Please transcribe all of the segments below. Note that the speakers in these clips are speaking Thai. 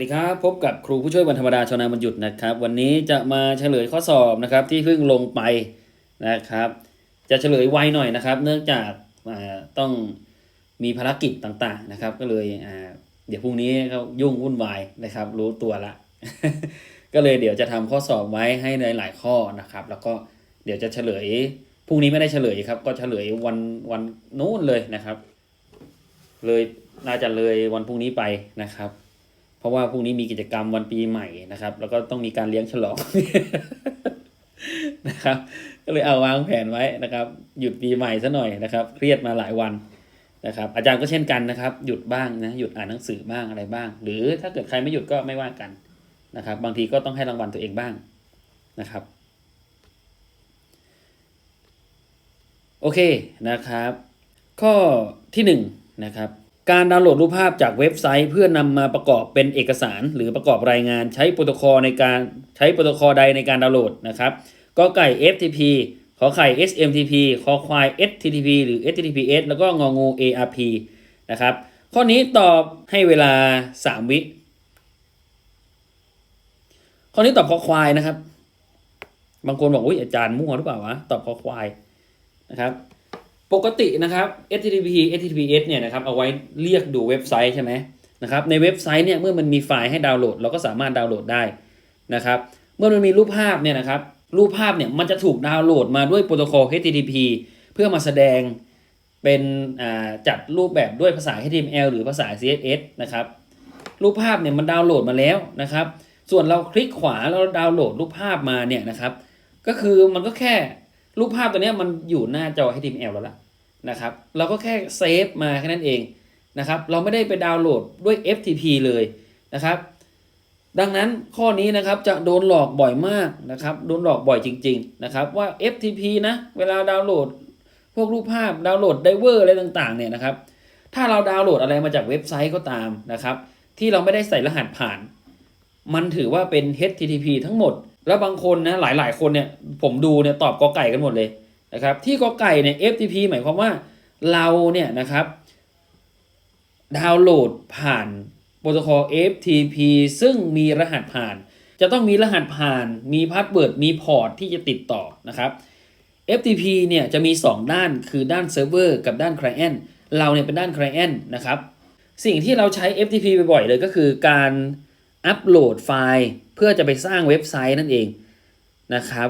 ดีครับ พบกับครูผู้ช่วยวันธรรมดาชาวนาวันหยุดนะครับ วันนี้จะมาเฉลยข้อสอบนะครับที่เพิ่งลงไปนะครับ จะเฉลยไวหน่อยนะครับ เนื่องจากต้องมีภารกิจต่างๆนะครับ ก็เลยเดี๋ยวพรุ่งนี้เขายุ่งวุ่นวายนะครับ รู้ตัวละ ก็เลยเดี๋ยวจะทำข้อสอบไว้ให้ในหลายข้อนะครับ แล้วก็เดี๋ยวจะเฉลยพรุ่งนี้ไม่ได้เฉลยครับ ก็เฉลยวันวันนู้นเลยนะครับ เลยน่าจะเลยวันพรุ่งนี้ไปนะครับ เพราะว่าพรุ่งนี้มีกิจกรรมวันปีใหม่นะครับ แล้วก็ต้องมีการเลี้ยงฉลองนะครับ ก็เลยเอาวางแผนไว้นะครับ หยุดปีใหม่ซะหน่อยนะครับ เครียดมาหลายวันนะครับ อาจารย์ก็เช่นกันนะครับ หยุดบ้างนะหยุดอ่านหนังสือบ้างอะไรบ้าง หรือถ้าเกิดใครไม่หยุดก็ไม่ว่ากันนะครับ บางทีก็ต้องให้รางวัลตัวเองบ้างนะครับ โอเคนะครับ ข้อที่หนึ่งนะครับ การดาวน์โหลดรูปภาพจากเว็บไซต์เพื่อนำมาประกอบเป็นเอกสาร หรือประกอบรายงานใช้โปรโตคอลในการใช้โปรโตคอลใดในการดาวน์โหลดนะครับก็ไก่ FTP ขอไข่ SMTP คอควาย STTP หรือ HTTPS แล้วก็งองู ARP นะครับ ข้อนี้ตอบให้เวลา 3 วิ ข้อนี้ตอบคอควายนะครับ บางคนบอกอุ้ยอาจารย์มั่วหรือเปล่าวะ ตอบคอควายนะครับ ปกตินะครับ HTTP HTTPS เนี่ยนะครับเอาไว้เรียกดูเว็บไซต์ใช่ไหมนะครับในเว็บไซต์เนี่ยเมื่อมันมีไฟล์ให้ดาวน์โหลด เราก็สามารถดาวน์โหลดได้นะครับเมื่อมันมีรูปภาพเนี่ยนะครับรูปภาพเนี่ยมันจะถูกดาวน์โหลดมาด้วยโปรโตคอล HTTP เพื่อมาแสดงเป็นจัดรูปแบบด้วยภาษา HTML หรือภาษา CSS นะครับรูปภาพเนี่ยมันดาวน์โหลดมาแล้วนะครับ ส่วนเราคลิกขวาแล้วดาวน์โหลดรูปภาพมาเนี่ยนะครับ ก็คือมันก็แค่ รูปภาพตัวนี้มันอยู่หน้าจอ HTML แล้วล่ะนะครับ เราก็แค่เซฟมาแค่นั้นเองนะครับ เราไม่ได้ไปดาวน์โหลดด้วย FTP เลยนะครับ ดังนั้นข้อนี้นะครับจะโดนหลอกบ่อยมากนะครับ โดนหลอกบ่อยจริง ๆ นะครับ ว่า FTP นะ เวลาดาวน์โหลด พวกรูปภาพดาวน์โหลดไดเวอร์อะไรต่างๆเนี่ยนะครับ ถ้าเราดาวน์โหลดอะไรมาจากเว็บไซต์ก็ตามนะครับ ที่เราไม่ได้ใส่รหัสผ่าน มันถือว่าเป็น HTTP ทั้งหมด แล้วบางคนนะหลายๆ คนเนี่ยผมดูเนี่ยตอบกอไก่กันหมดเลยนะครับที่กอไก่เนี่ย FTP หมายความว่าเราเนี่ยนะครับ ดาวน์โหลดผ่านโปรโตคอล FTP ซึ่งมีรหัสผ่าน จะต้องมีรหัสผ่าน มีพาสเวิร์ดมีพอร์ตที่จะติดต่อนะครับ FTP เนี่ยจะมี 2 ด้านคือด้านเซิร์ฟเวอร์กับด้าน Client เราเนี่ยเป็นด้าน Client นะครับ สิ่งที่เราใช้ FTP บ่อยๆเลยก็คือการ อัปโหลดไฟล์เพื่อจะไปสร้างเว็บไซต์นั่นเองนะครับ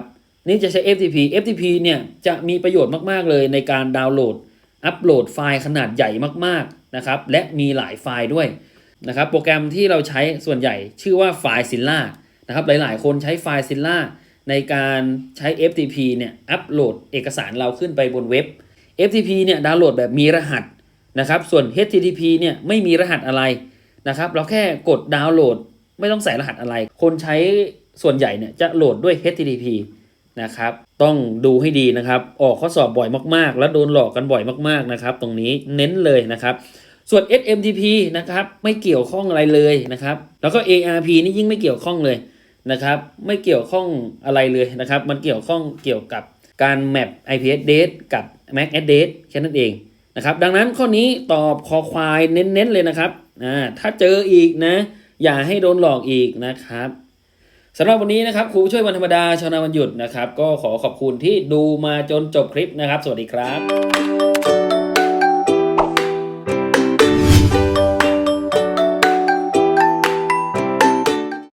นี่จะใช้ FTP FTP เนี่ยจะมีประโยชน์มาก ๆ เลยในการดาวน์โหลด อัปโหลดไฟล์ขนาดใหญ่มากๆนะครับและมีหลายไฟล์ด้วยนะครับโปรแกรมที่เราใช้ส่วนใหญ่ชื่อว่าไฟล์ซิลล่านะครับหลาย ๆ คนใช้ไฟล์ซิลล่าในการใช้ FTP เนี่ยอัปโหลดเอกสารเราขึ้นไปบนเว็บ FTP เนี่ยดาวน์โหลดแบบมีรหัสนะครับส่วน HTTP เนี่ยไม่มีรหัสอะไรนะครับ เราแค่กดดาวน์โหลด ไม่ต้องใส่รหัสอะไร คนใช้ส่วนใหญ่เนี่ยจะโหลดด้วย HTTP นะครับ ต้องดูให้ดีนะครับ ออกข้อสอบบ่อยมากๆ แล้วโดนหลอกกันบ่อยมากๆนะครับ ตรงนี้เน้นเลยนะครับ ส่วน SMTP นะครับไม่เกี่ยวข้องอะไรเลยนะครับ แล้วก็ ARP นี่ยิ่งไม่เกี่ยวข้องเลยนะครับ ไม่เกี่ยวข้องอะไรเลยนะครับ มันเกี่ยวข้องเกี่ยวกับการ map IP address กับ MAC address แค่นั้นเองนะครับ ดังนั้นข้อนี้ตอบคอควายเน้นๆเลยนะครับ อ่า ถ้าเจออีกนะ อย่าให้โดนหลอกอีกนะครับสำหรับวันนี้นะครับครูช่วยวันธรรมดาชาวนาวันหยุดนะครับ ก็ขอขอบคุณที่ดูมาจนจบคลิปนะครับ สวัสดีครับ